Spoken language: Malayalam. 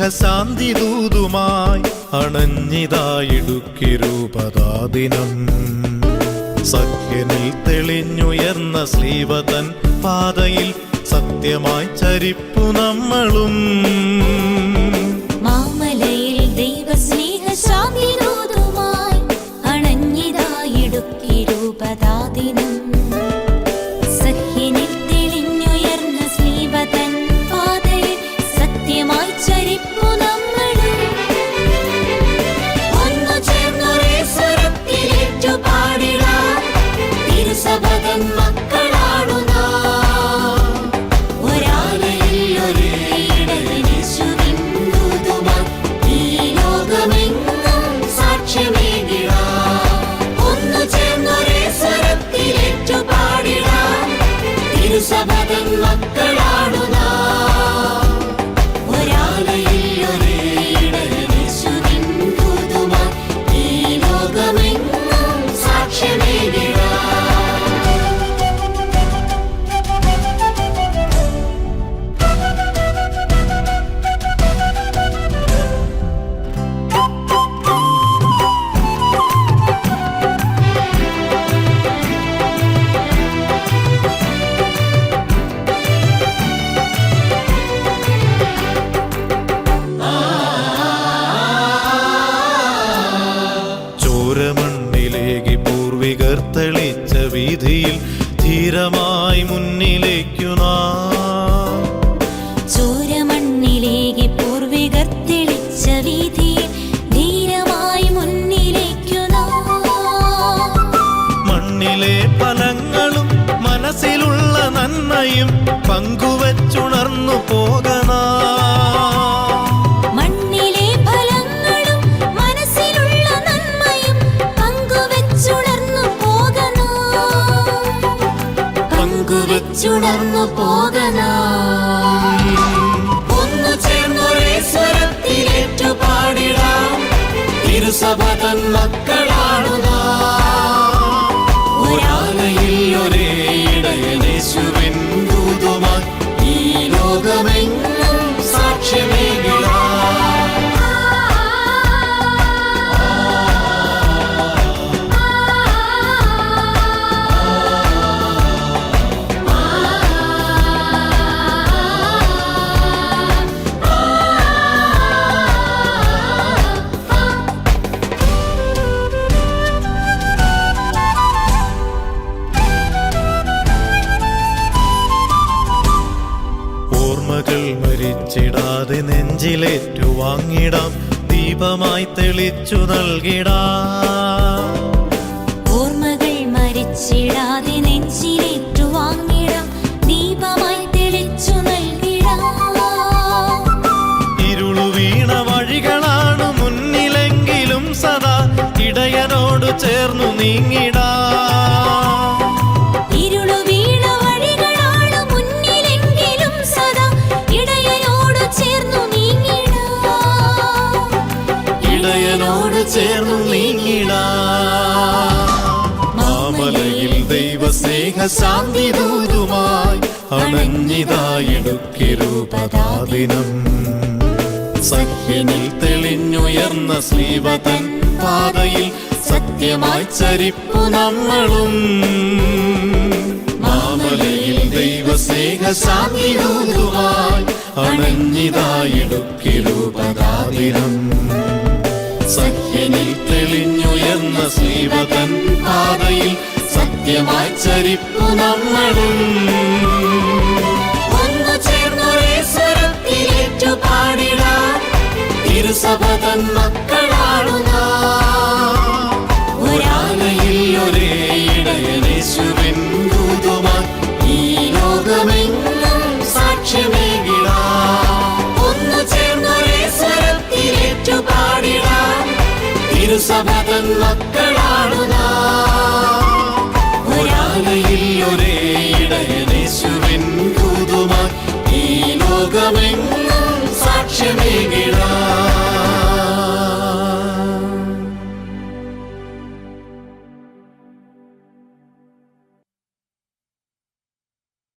സ്നേഹശാന്തി ദൂതുമായി അണഞ്ഞിതായിടുക്കിരൂപതാദിനം സഖ്യനിൽ തെളിഞ്ഞുയർന്ന ശ്രീവതൻ പാതയിൽ സത്യമായി ചരിപ്പു നമ്മളും. തിരുസഭതൻ മക്കളാണു. വീതിയിൽ ധീരമായി മുന്നിലേക്കു നാം പങ്കുവെച്ചുണർന്നു പോകണം. പാടിടാം ഒരേ ഈ ലോകമെങ്ങും സാക്ഷ്യമേകിടാം നെഞ്ചിലേറ്റു വാങ്ങിടാം ദീപമായി തെളിച്ചു നൽകിടാം. ഓർമ്മകൾ മരിച്ചിടാതെ നെഞ്ചിലേറ്റു വാങ്ങിടാം ദീപമായി തെളിച്ചു നൽകിടാം. ഇരുളു വീണ വഴികളാണ് മുന്നിലെങ്കിലും സദാ ഇടയനോട് ചേർന്നു നീങ്ങിടാം. ഇടയനോട് ചേർന്നു നീങ്ങിട. മാമലയിൽ ദൈവസ്നേഹ ശാന്തി ദൂതുമായി അണഞ്ഞിതായിടുക്കിരൂപതാദിനം. സഖ്യനിൽ തെളിഞ്ഞുയർന്ന ശ്രീവതൻ പാതയിൽ സത്യമായി ചരിപ്പു നമ്മളും. മാമലയിൽ ദൈവസ്നേഹ ശാന്തി ദൂതുമായി അണഞ്ഞിതായിടുക്കി രൂപതാദിനം സഖ്യനിൽ തെളിഞ്ഞുയർന്ന ശ്രീവതൻ പാതയിൽ സത്യമായി ചരിപ്പു നമ്മളും. ഒന്നു ചേർന്നൊരേ സ്വരത്തിലേറ്റു തിരുസഭ തിരുസഭതൻ മക്കളാണു തിരുസഭതൻ മക്കളാണു നാം. ഒരാലയിൽ ഒരേ ഇടയനേശുവിൻ ദൂതുമായി ഈ ലോകമെങ്ങും സാക്ഷ്യമേകിടാം